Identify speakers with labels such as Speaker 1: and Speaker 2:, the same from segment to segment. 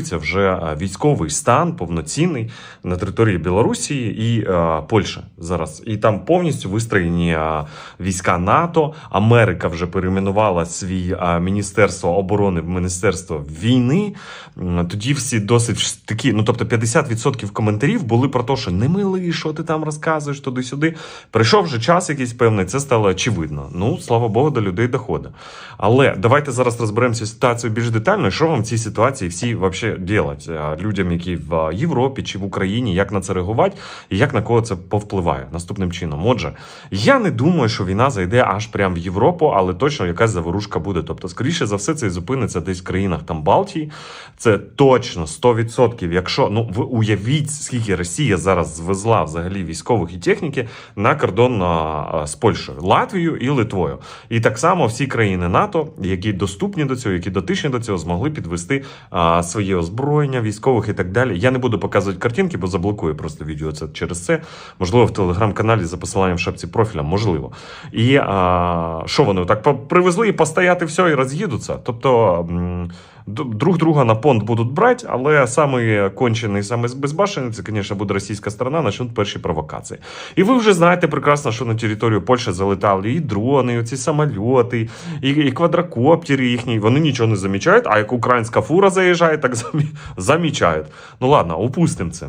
Speaker 1: готується вже військовий стан повноцінний на території Білорусі і а, Польщі зараз. І там повністю вистроєні а, війська НАТО. Америка вже перейменувала свій а, міністерство оборони в міністерство війни. Тоді всі досить такі, ну тобто 50% коментарів були про те, що не милий, що ти там розказуєш туди-сюди. Прийшов вже час якийсь певний, це стало очевидно. Ну, слава Богу, до людей доходить. Але давайте зараз розберемося з ситуацією більш детально, що вам в цій ситуації всі взагалі а, людям, які в Європі чи в Україні, як на це реагувати і як на кого це повпливає наступним чином. Отже, я не думаю, що війна зайде аж прямо в Європу, але точно якась заворушка буде. Тобто, скоріше за все, це і зупиниться десь в країнах там Балтії. Це точно 100%. Якщо ну ви уявіть, скільки Росія зараз звезла взагалі військових і техніки на кордон з Польщею, Латвією і Литвою. І так само всі країни НАТО, які доступні до цього, які дотичні до цього, змогли підвести а, своє озброєння військових і так далі. Я не буду показувати картинки, бо заблокую просто відео це через це. Можливо, в телеграм-каналі за посиланням в шапці профіля, можливо. І а, що вони так привезли і постояти все і роз'їдуться. Тобто. Друг друга на понт будуть брати, але самий кончений, самий безбашений, це, звісно, буде російська сторона, почнуть перші провокації. І ви вже знаєте прекрасно, що на територію Польщі залетали і дрони, і оці самольоти, і, і квадрокоптери їхні. Вони нічого не замічають, а як українська фура заїжджає, так замі... замічають. Ну ладно, упустимо це.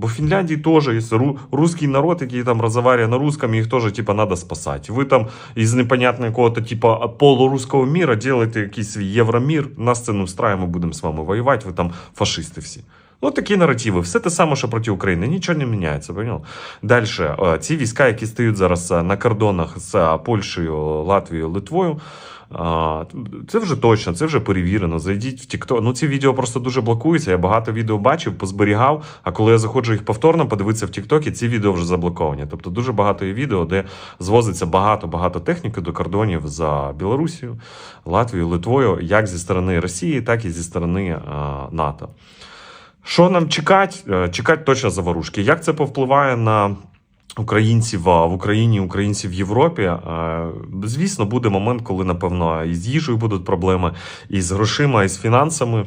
Speaker 1: Бо в Фінляндії теж є ру- русський народ, який там розмовляє на русском, їх теж типа треба спасати. Ви там із непонятного якого-то типа полуруського міра робите якийсь свій євромір, нас це не встрає, ми будемо з вами воювати, ви там фашисти всі. Ну, такі наративи. Все те саме, що проти України. Нічого не міняється. Понял? Далі, е, ці війська, які стоять зараз е, на кордонах з е, Польщею, Латвією, Литвою. Це вже точно, це вже перевірено. Зайдіть в TikTok. Ну, ці відео просто дуже блокуються. Я багато відео бачив, позберігав. А коли я заходжу їх повторно, подивитися в TikTok, ці відео вже заблоковані. Тобто дуже багато є відео, де звозиться багато-багато техніки до кордонів за Білорусію, Латвією, Литвою, як зі сторони Росії, так і зі сторони е, НАТО. Що нам чекати? Е, Чекати точно заворушки. Як це повпливає на українців в Україні, українців в Європі? Е, Звісно, буде момент, коли, напевно, і з їжею будуть проблеми, і з грошима, і з фінансами.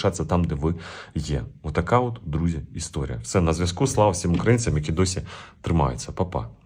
Speaker 1: залишатися там, де ви є. Отака от, друзі, історія. Все на зв'язку. Слава всім українцям, які досі тримаються. Па-па.